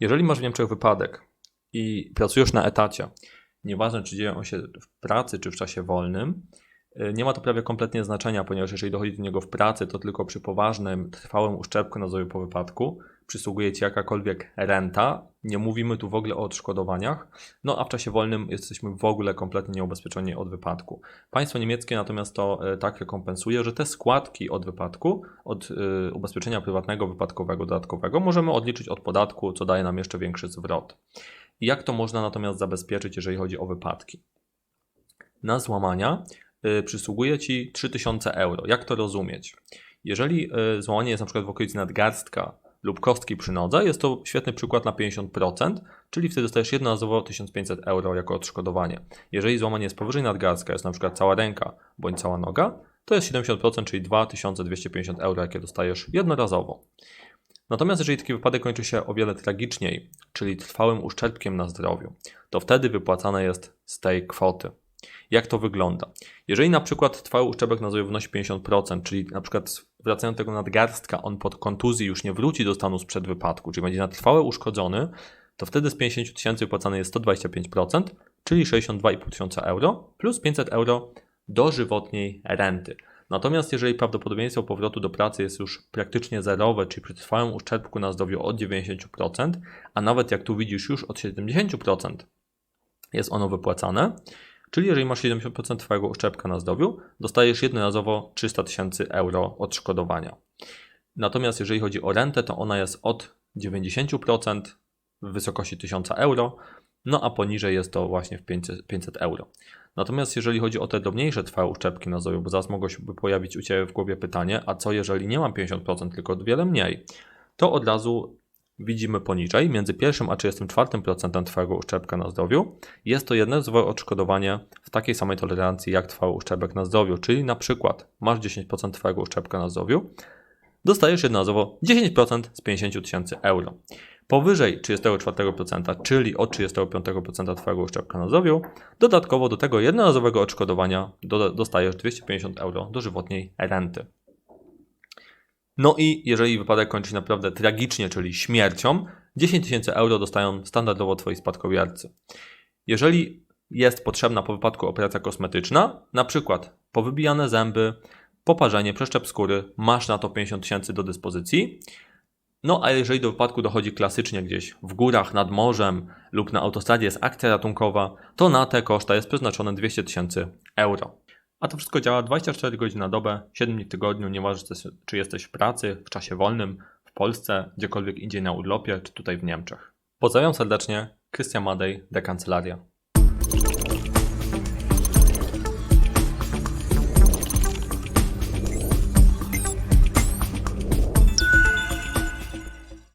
Jeżeli masz w Niemczech wypadek i pracujesz na etacie, nieważne czy dzieje on się w pracy czy w czasie wolnym, y, nie ma to prawie kompletnie znaczenia, ponieważ jeżeli dochodzi do niego w pracy, to tylko przy poważnym, trwałym uszczerbku na zdrowiu po wypadku przysługuje ci jakakolwiek renta. Nie mówimy tu w ogóle o odszkodowaniach. No a w czasie wolnym jesteśmy w ogóle kompletnie nieubezpieczeni od wypadku. Państwo niemieckie natomiast to e, tak rekompensuje, że te składki od wypadku, od y, ubezpieczenia prywatnego, wypadkowego, dodatkowego możemy odliczyć od podatku, co daje nam jeszcze większy zwrot. Jak to można natomiast zabezpieczyć, jeżeli chodzi o wypadki? Na złamania y, przysługuje Ci 3000 euro. Jak to rozumieć? Jeżeli złamanie jest na przykład w okolicy nadgarstka lub kostki przy nodze, jest to świetny przykład na 50%, czyli wtedy dostajesz jednorazowo 1500 euro jako odszkodowanie. Jeżeli złamanie jest powyżej nadgarstka, jest na przykład cała ręka bądź cała noga, to jest 70%, czyli 2250 euro, jakie dostajesz jednorazowo. Natomiast jeżeli taki wypadek kończy się o wiele tragiczniej, czyli trwałym uszczerbkiem na zdrowiu, to wtedy wypłacane jest z tej kwoty. Jak to wygląda? Jeżeli na przykład trwały uszczerbek na zdrowiu wynosi 50%, czyli na przykład wracając do tego nadgarstka, on pod kontuzji już nie wróci do stanu sprzed wypadku, czyli będzie na trwałe uszkodzony, to wtedy z 50 tysięcy wypłacane jest 125%, czyli 62,5 tysiąca euro, plus 500 euro dożywotniej renty. Natomiast jeżeli prawdopodobieństwo powrotu do pracy jest już praktycznie zerowe, czyli przy trwałym uszczerbku na zdrowiu od 90%, a nawet jak tu widzisz już od 70% jest ono wypłacane, czyli jeżeli masz 70% Twojego uszczerbka na zdrowiu, dostajesz jednorazowo 300 tysięcy euro odszkodowania. Natomiast jeżeli chodzi o rentę, to ona jest od 90% w wysokości 1000 euro, no a poniżej jest to właśnie w 500 500 euro. Natomiast jeżeli chodzi o te drobniejsze trwałe uszczerbki na zdrowiu, bo zaraz mogło się pojawić u Ciebie w głowie pytanie, a co jeżeli nie mam 50%, tylko wiele mniej, to od razu widzimy poniżej, między pierwszym a 34% Twojego uszczerbka na zdrowiu, jest to jednorazowe odszkodowanie w takiej samej tolerancji jak Twoje uszczerbek na zdrowiu, czyli na przykład masz 10% Twojego uszczerbka na zdrowiu, dostajesz jednorazowo 10% z 50 tysięcy euro. Powyżej 34%, czyli od 35% Twojego uszczerbka na zdrowiu, dodatkowo do tego jednorazowego odszkodowania do, dostajesz 250 euro dożywotniej renty. No i jeżeli wypadek kończy się naprawdę tragicznie, czyli śmiercią, 10 tysięcy euro dostają standardowo Twoi spadkobiercy. Jeżeli jest potrzebna po wypadku operacja kosmetyczna, na przykład powybijane zęby, poparzenie, przeszczep skóry, masz na to 50 tysięcy do dyspozycji. No a jeżeli do wypadku dochodzi klasycznie gdzieś w górach, nad morzem lub na autostradzie jest akcja ratunkowa, to na te koszta jest przeznaczone 200 tysięcy euro. A to wszystko działa 24 godziny na dobę, 7 dni w tygodniu, nieważne czy jesteś w pracy, w czasie wolnym, w Polsce, gdziekolwiek indziej na urlopie, czy tutaj w Niemczech. Pozdrawiam serdecznie, Krystian Madej, de Kancelaria.